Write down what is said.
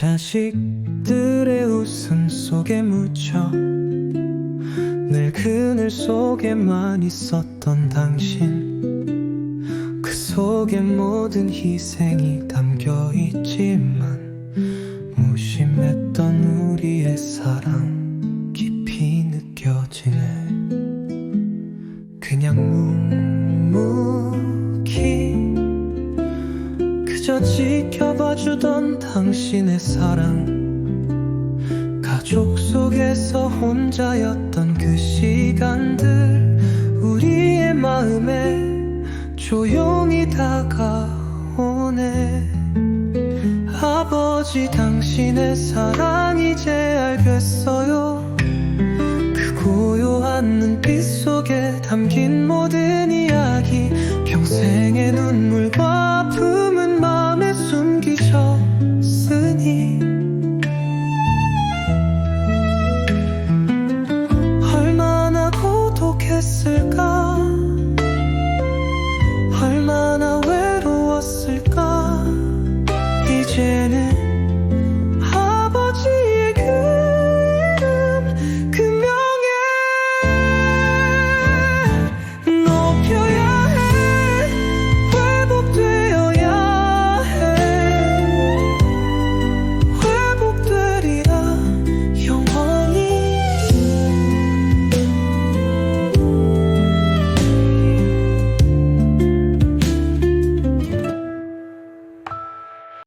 자식들의 웃음 속에 묻혀 늘 그늘 속에만 있었던 당신. 그 속에 모든 희생이 담겨 있지만 무심했던 우리의 사랑 깊이 느껴지네. 그냥 지켜봐주던 당신의 사랑. 가족 속에서 혼자였던 그 시간들 우리의 마음에 조용히 다가오네. 아버지 당신의 사랑 이제 알겠어요. 그 고요한 눈빛 속에 담긴 모든 이야기 평생의 눈물과